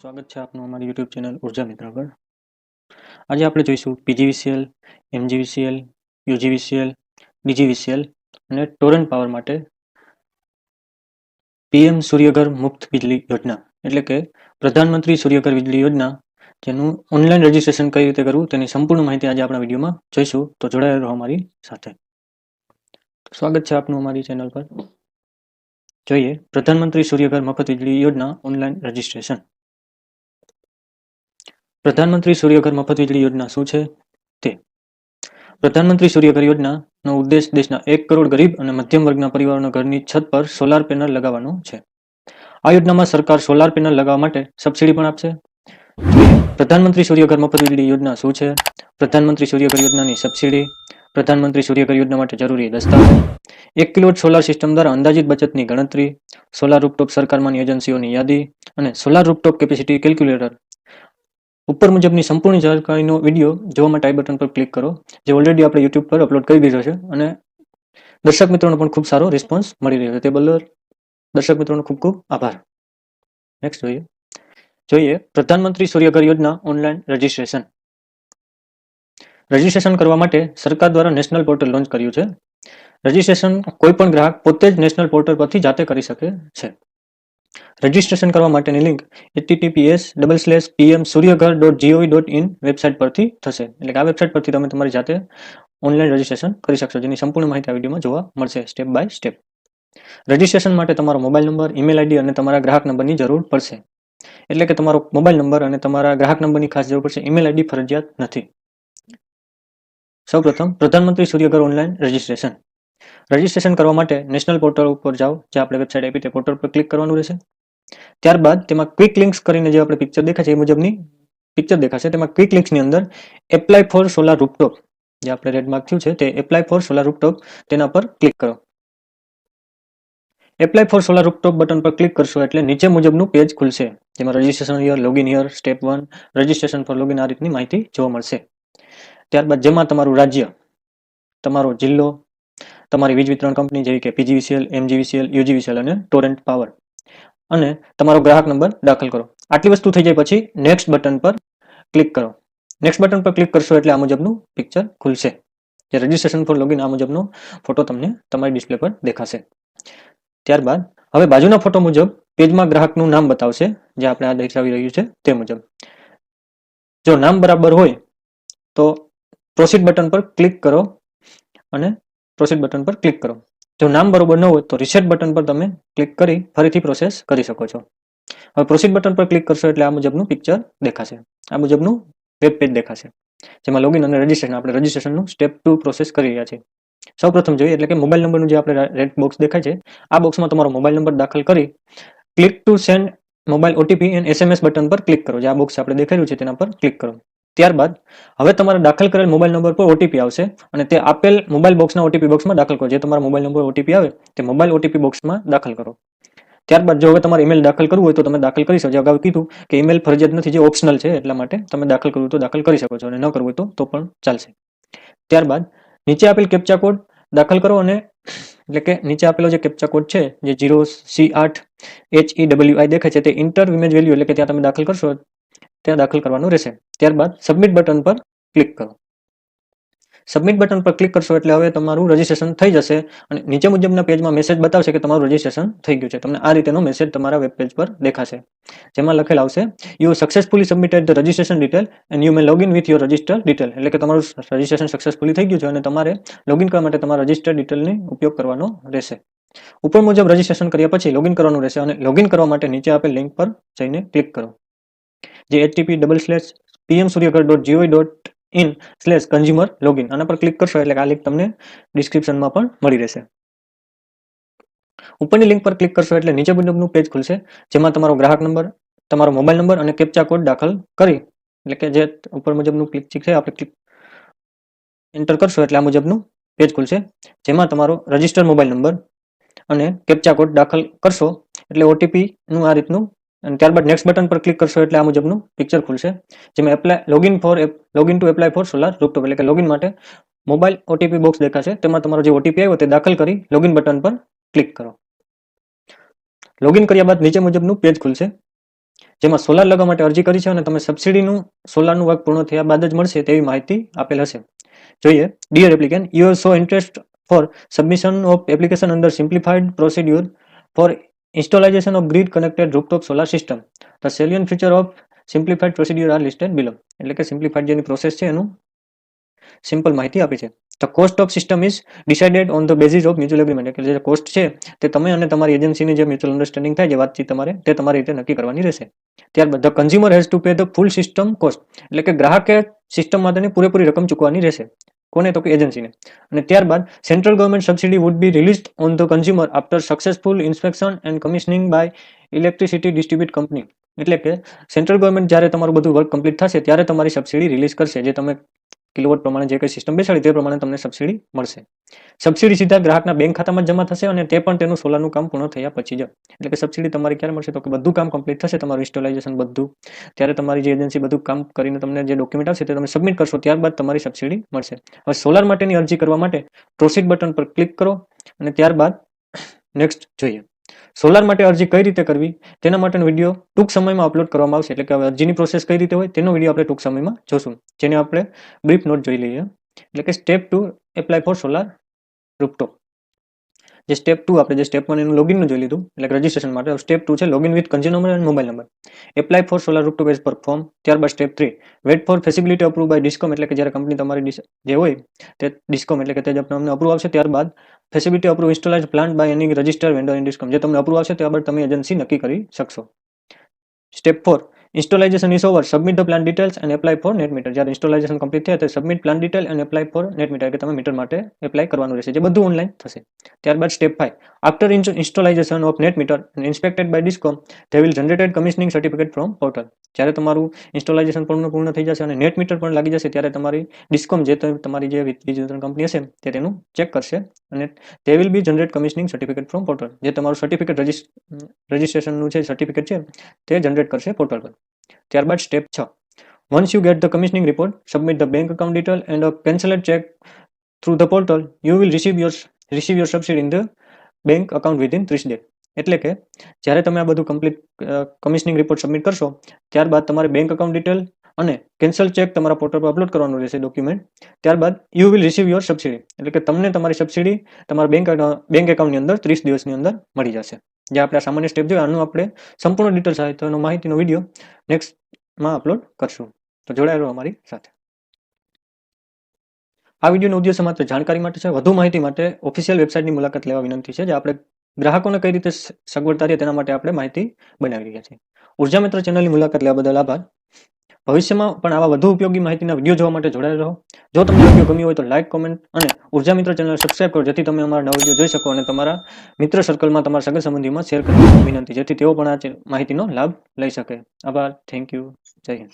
સ્વાગત છે આપનું અમારી યુટ્યુબ ચેનલ ઊર્જા મિત્ર પર આજે આપણે જોઈશું પીજીવીસીએલ એમજીવીસીએલ યુજીવીસીએલ ડીજીવીસીએલ અને ટોરન્ટ પાવર માટે પીએમ સૂર્યઘર મુક્ત વીજળી યોજના. એટલે કે પ્રધાનમંત્રી સૂર્યઘર વીજળી યોજના, જેનું ઓનલાઈન રજીસ્ટ્રેશન કઈ રીતે કરવું તેની સંપૂર્ણ માહિતી આજે આપણા વિડીયોમાં જોઈશું. તો જોડાયેલ રહો અમારી સાથે. સ્વાગત છે આપનું અમારી ચેનલ પર. જોઈએ, પ્રધાનમંત્રી સૂર્યઘર મફત વીજળી યોજના ઓનલાઈન રજીસ્ટ્રેશન પ્રધાનમંત્રી સૂર્યઘર મફત વીજળી યોજના શું છે? તે. પ્રધાનમંત્રી સૂર્યઘર યોજનાનો ઉદ્દેશ દેશના એક કરોડ ગરીબ અને મધ્યમ વર્ગના પરિવારોના ઘરની છત પર સોલાર પેનલ લગાવવાનો છે. આ યોજનામાં સરકાર સોલાર પેનલ લગાવવા માટે સબસિડી પણ આપશે. પ્રધાનમંત્રી સૂર્યઘર મફત વીજળી યોજના શું છે? પ્રધાનમંત્રી સૂર્યઘર યોજનાની સબસિડી. પ્રધાનમંત્રી સૂર્યઘર યોજના માટે જરૂરી દસ્તાવેજ. એક કિલોવોટ સોલાર સિસ્ટમ દ્વારા અંદાજિત બચતની ગણતરી. સોલાર રૂપટોપ સરકારમાંની એજન્સીઓની યાદી અને સોલાર રૂપટોપ કેપેસિટી કેલ્ક્યુલેટર. ઉપર મુજબની સંપૂર્ણ જાણકારીનો વીડિયો જોવા માટે આઈ બટન પર ક્લિક કરો, જે ઓલરેડી આપણે યુટ્યુબ પર અપલોડ કરી દીધો છે અને દર્શક મિત્રોનો પણ ખૂબ સારો રિસ્પોન્સ મળી રહ્યો છે. તે બદલ દર્શક મિત્રોનો ખૂબ ખૂબ આભાર. નેક્સ્ટ જોઈએ. જોઈએ, પ્રધાનમંત્રી સૂર્યઘર યોજના ઓનલાઈન રજીસ્ટ્રેશન રજીસ્ટ્રેશન કરવા માટે સરકાર દ્વારા નેશનલ પોર્ટલ લોન્ચ કર્યું છે. રજીસ્ટ્રેશન કોઈ પણ ગ્રાહક પોતે જ નેશનલ પોર્ટલ પરથી જાતે કરી શકે છે. રજીસ્ટ્રેશન કરવા માટેની link HTTPS double slash PM Suryaghar dot GOV dot in website પરથી થશે. એટલે આ વેબસાઇટ પરથી તમે તમારી જાતે ઓનલાઈન રજીસ્ટ્રેશન કરી શકશો, જેની સંપૂર્ણ માહિતી આ વિડીયોમાં જોવા મળશે સ્ટેપ બાય સ્ટેપ રજીસ્ટ્રેશન માટે તમારો મોબાઈલ નંબર ઈમેલ આઈડી અને તમારા ગ્રાહક નંબરની જરૂર પડશે. એટલે કે તમારો મોબાઈલ નંબર અને તમારા ગ્રાહક નંબરની ખાસ જરૂર પડશે ઈમેલ આઈડી ફરજિયાત નથી. સૌપ્રથમ, પ્રધાનમંત્રી સૂર્યઘર ઓનલાઈન રજીસ્ટ્રેશન રજીસ્ટ્રેશન કરવા માટે નેશનલ પોર્ટલ ઉપર જાઓ જે આપણે વેબસાઇટ આપી તે પોર્ટલ પર ક્લિક કરવાનું રહેશે. ત્યારબાદ તેમાં ક્વિક લિંક્સ કરીને જે આપણે પિક્ચર દેખાય છે, એ મુજબની પિક્ચર દેખાશે. તેમાં ક્વિક લિંક્સની અંદર એપ્લાય ફોર સોલાર રૂપટોપ જે આપણે રેડમાર્ક થયું છે, તે એપ્લાય ફોર સોલાર રૂપટોપ તેના પર ક્લિક કરો. Apply for solar rooftop button પર ક્લિક કરશો એટલે નીચે મુજબનું પેજ ખુલશે, જેમાં registration year login year step one registration for login આ રીતની માહિતી જોવા મળશે. ત્યારબાદ જેમાં તમારું રાજ્ય, તમારો જિલ્લો તમારી વીજ વિતરણ કંપની જેવી કે પીજીવીસીએલ, એમજીવીસીએલ, યુજીવીસીએલ અને ટોરેન્ટ પાવર. અને તમારો ગ્રાહક નંબર દાખલ કરો. આટલી વસ્તુ થઈ જાય પછી નેક્સ્ટ બટન પર ક્લિક કરો. નેક્સ્ટ બટન પર ક્લિક કરશો એટલે આ મુજબનું પિક્ચર ખુલશે. જે રજીસ્ટ્રેશન ફોર લોગિન આ મુજબનો ફોટો તમને તમારી ડિસ્પ્લે પર દેખાશે. ત્યારબાદ હવે બાજુના ફોટો મુજબ પેજમાં ગ્રાહકનું નામ બતાવશે, જે આપણે આ દર્શાવી રહ્યું છે તે મુજબ. જો નામ બરાબર હોય તો પ્રોસીડ બટન પર ક્લિક કરો અને પ્રોસીડ બટન પર ક્લિક કરો. જો નામ બરોબર ન હોય તો રિસેટ બટન પર તમે ક્લિક કરી ફરીથી પ્રોસેસ કરી શકો છો. હવે પ્રોસીડ બટન પર ક્લિક કરશો એટલે આ મુજબનું પિક્ચર દેખાશે. આ મુજબનું વેબ પેજ દેખાશે. જેમાં લોગિન અને રજીસ્ટ્રેશન આપણે રજીસ્ટ્રેશનનું સ્ટેપ ટુ પ્રોસેસ કરી રહ્યા છીએ. સૌપ્રથમ જોઈએ એટલે કે મોબાઈલ નંબરનું જે આપણે રેડ બોક્સ દેખાય છે, આ બોક્સમાં તમારો મોબાઈલ નંબર દાખલ કરી click to send mobile OTP and SMS button પર ક્લિક કરો. જે આ બોક્સ આપણે દેખાયું છે તેના પર ક્લિક કરો. ત્યારબાદ હવે તમારે દાખલ કરેલ મોબાઈલ નંબર પર ઓટીપી આવશે અને તે આપેલ મોબાઈલ બોક્સના ઓટીપી બોક્સમાં દાખલ કરો. જે તમારા મોબાઈલ નંબર ઓટીપી આવે, તે મોબાઈલ ઓટીપી બોક્સમાં દાખલ કરો. ત્યારબાદ જો હવે તમારે ઈમેલ દાખલ કરવું હોય તો તમે દાખલ કરી શકો. જે અગાઉ કીધું કે ઈમેલ ફરજિયાત નથી, જે ઓપ્શનલ છે, એટલા માટે તમે દાખલ કરવું તો દાખલ કરી શકો છો અને ન કરવું તો તો પણ ચાલશે. ત્યારબાદ નીચે આપેલ કેપ્ચા કોડ દાખલ કરો અને એટલે કે નીચે આપેલો જે કેપ્ચા કોડ છે, જે જીરો સી આઠ એચ ઈ ડબલ્યુ આઈ દેખાય છે, તે ઇન્ટર ઇમેજ વેલ્યુ એટલે કે ત્યાં તમે દાખલ કરશો ત્યાં દાખલ કરવાનું રહેશે. ત્યારબાદ સબમિટ બટન પર ક્લિક કરો. સબમિટ બટન પર ક્લિક કરશો એટલે હવે તમારું રજીસ્ટ્રેશન થઈ જશે અને નીચે મુજબના પેજમાં મેસેજ બતાવશે કે તમારું રજીસ્ટ્રેશન થઈ ગયું છે. તમને આ રીતેનો મેસેજ તમારા વેબ પેજ પર દેખાશે. જેમાં લખેલ આવશે you successfully submitted the registration detail and you may login with your register detail એટલે કે તમારું રજીસ્ટ્રેશન સક્સેસફુલી થઈ ગયું છે અને તમારે લોગિન કરવા માટે તમારા રજિસ્ટર ડિટેલનો ઉપયોગ કરવાનો રહેશે. ઉપર મુજબ રજીસ્ટ્રેશન કર્યા પછી લોગિન કરવાનું રહેશે અને લોગિન કરવા માટે નીચે આપેલ લિંક પર જઈને ક્લિક કરો. જે HTTP double slash PM Suryaghar dot GOV dot in slash consumer login આના પર ક્લિક કરશો એટલે આ લિંક તમને ડિસ્ક્રિપ્શનમાં પણ મળી રહેશે. ઉપરની લિંક પર ક્લિક કરશો એટલે નીચે મુજબનું પેજ ખુલશે, જેમાં તમારો ગ્રાહક નંબર, તમારો મોબાઈલ નંબર અને કેપ્ચા કોડ દાખલ કરી. એટલે કે જે ઉપર મુજબનું ક્લિક છે, આપણે ક્લિક એન્ટર કરશો એટલે આ મુજબનું પેજ ખુલશે, જેમાં તમારો રજિસ્ટર મોબાઈલ નંબર અને કેપ્ચા કોડ દાખલ કરશો. એટલે ઓટીપીનું આ રીતનું અને ત્યારબાદ નેક્સ્ટ બટન પર ક્લિક કરશો એટલે આ મુજબનું પિક્ચર ખુલશે. જેમાં apply login for login to apply for solar rooftop એટલે કે લોગિન માટે મોબાઈલ ઓટીપી બોક્સ દેખાશે. તેમાં તમારો જે ઓટીપી આવ્યો તે દાખલ કરી લોગિન બટન પર ક્લિક કરો. લોગિન કર્યા બાદ નીચે મુજબનું પેજ ખુલશે, જેમાં સોલાર લગાવવા માટે અરજી કરી છે અને તમે સબસિડીનું સોલારનું વર્ક પૂર્ણ થયા બાદ જ મળશે તેવી માહિતી આપેલ હશે. જોઈએ dear applicant you so interest for submission of application under simplified procedure for installation of grid connected rooftop solar system. The salient feature of simplified procedure are listed below. એટલે કે સિમ્પ્લિફાઈડ જેની પ્રોસેસ છે એનું simple માહિતી આપી છે. The cost of system is decided on the basis of mutual agreement એટલે જે કોસ્ટ છે તે તમે અને તમારી એજન્સીની જે મ્યુચ્યુઅલ અન્ડરસ્ટેન્ડિંગ થાય જે વાતચીત તમારે તે તમારી રીતે નક્કી કરવાની રહેશે. ત્યારબાદ the consumer has to pay the full system cost એટલે કે ગ્રાહકે સિસ્ટમ માટેની પૂરેપૂરી રકમ ચૂકવવાની રહેશે. કોને તો કે એજન્સીને. અને ત્યારબાદ central government subsidy would be released on the consumer after successful inspection and commissioning by electricity distribute company એટલે કે સેન્ટ્રલ ગવર્મેન્ટ જ્યારે તમારું બધું વર્ક કમ્પ્લીટ થશે, ત્યારે તમારી સબસિડી રિલીઝ કરશે, જે તમે કિલોવોટ પ્રમાણે જે કંઈ સિસ્ટમ બેસાડી તે પ્રમાણે તમને સબસિડી મળશે. સબસિડી સીધા ગ્રાહકના બેંક ખાતામાં જમા થશે અને તે પણ તેનું સોલારનું કામ પૂર્ણ થયા પછી જ. એટલે કે સબસિડી તમારે ક્યારે મળશે તો કે બધું કામ કમ્પ્લીટ થશે, તમારું ઇન્સ્ટોલાઇઝેશન બધું. ત્યારે તમારી જે એજન્સી બધું કામ કરીને તમને જે ડોક્યુમેન્ટ આવશે તે તમે સબમિટ કરશો, ત્યારબાદ તમારી સબસિડી મળશે. હવે સોલાર માટેની અરજી કરવા માટે પ્રોસીડ બટન પર ક્લિક કરો અને ત્યારબાદ નેક્સ્ટ જોઈએ. સોલાર માટે અરજી કઈ રીતે કરવી? તેના માટેનો વીડિયો ટૂંક સમયમાં અપલોડ કરવામાં આવશે. એટલે કે અરજીની પ્રોસેસ કઈ રીતે હોય તેનો વીડિયો આપણે ટૂંક સમયમાં જોશું. જેને આપણે બ્રીફ નોટ જોઈ લઈએ. એટલે કે step two apply for solar rooftop જે સ્ટેપ ટુ આપણે જે સ્ટેપ વન એનું લોગિનનું જોઈ લીધું. એટલે રજીસ્ટ્રેશન માટે. સ્ટેપ ટુ છે લોગિન વિથ કન્ઝ્યુમર નંબર અને mobile number apply for solar rooftop as per form ત્યારબાદ step three wait for feasibility approve by discom એટલે કે જ્યારે કંપની તમારી જે હોય તે ડિસ્કોમ એટલે કે તે જ તમને અપ્રુવ આવશે. ત્યારબાદ feasibility approve install plant by any register vendor in જે તમને અપ્રુવ આવશે, ત્યારબાદ તમે એજન્સી નક્કી કરી શકશો. Step four installation is over submit the plan details and apply for net meter જ્યારે ઇન્સ્ટોલાઇઝેશન કમ્પ્લીટ થાય ત્યારે submit plan detail and apply for net meter કે તમે મીટર માટે એપ્લાય કરવાનું રહેશે. જે બધું ઓનલાઈન થશે. ત્યારબાદ step five after installation of net meter inspected by discom they will generated commissioning certificate from portal જ્યારે તમારું ઇન્સ્ટોલાઇઝેશન પણ પૂર્ણ થઈ જશે અને નેટ મીટર પણ લાગી જશે, ત્યારે તમારી ડિસ્કોમ જે તમારી જે વીજ વિતરણ કંપની હશે, તે તેનું ચેક કરશે અને તે will be generate commissioning certificate from portal જે તમારું સર્ટિફિકેટ રજિસ્ટ્રેશનનું છે સર્ટિફિકેટ છે, તે જનરેટ કરશે પોર્ટલ પર. ત્યારબાદ સ્ટેપ છ. Once you get the commissioning report submit the bank account detail and a cancelled check through the portal you will receive your receive your subsidy in the bank account within ત્રીસ day એટલે કે, જ્યારે તમે આ બધું complete commissioning report submit કરશો, ત્યારબાદ તમારે બેંક અકાઉન્ટ ડિટેલ અને કેન્સલ ચેક તમારા પોર્ટલ પર અપલોડ કરવાનું રહેશે ડોક્યુમેન્ટ ત્યારબાદ you will receive your subsidy એટલે કે તમને તમારી સબસિડી તમારા બેંક બેંક એકાઉન્ટની અંદર ત્રીસ દિવસની અંદર મળી જશે. જે આપણે સામાન્ય સ્ટેપ જોઈએ, આનું આપણે સંપૂર્ણ ડિટેલ્સ આવે તો એનો માહિતીનો વીડિયો નેક્સ્ટમાં અપલોડ કરશું. તો જોડાયેલો અમારી સાથે. આ વિડીયોનો ઉદ્દેશ માત્ર જાણકારી માટે છે. વધુ માહિતી માટે ઓફિશિયલ વેબસાઇટની મુલાકાત લેવા વિનંતી છે, જે આપણે ગ્રાહકોને કઈ રીતે સગવડતા રહે તેના માટે આપણે માહિતી બનાવી રહ્યા છીએ. ઊર્જા મિત્ર ચેનલની મુલાકાત લેવા બદલ આભાર. ભવિષ્યમાં પણ આવા વધુ ઉપયોગી માહિતીના વીડિયો જોવા માટે જોડાયેલ રહો. જો તમને વીડિયો ગમ્યો હોય તો લાઇક કોમેન્ટ અને ઊર્જા મિત્ર ચેનલ સબસ્ક્રાઇબ કરો, જેથી તમે અમારા નવા વીડિયો જોઈ શકો અને તમારા મિત્ર સર્કલમાં તમારા સગા સંબંધીમાં શેર કરવાની વિનંતી જેથી તેઓ પણ આ માહિતીનો લાભ લઈ શકે. આભાર. થેન્ક યુ જય હિન્દ.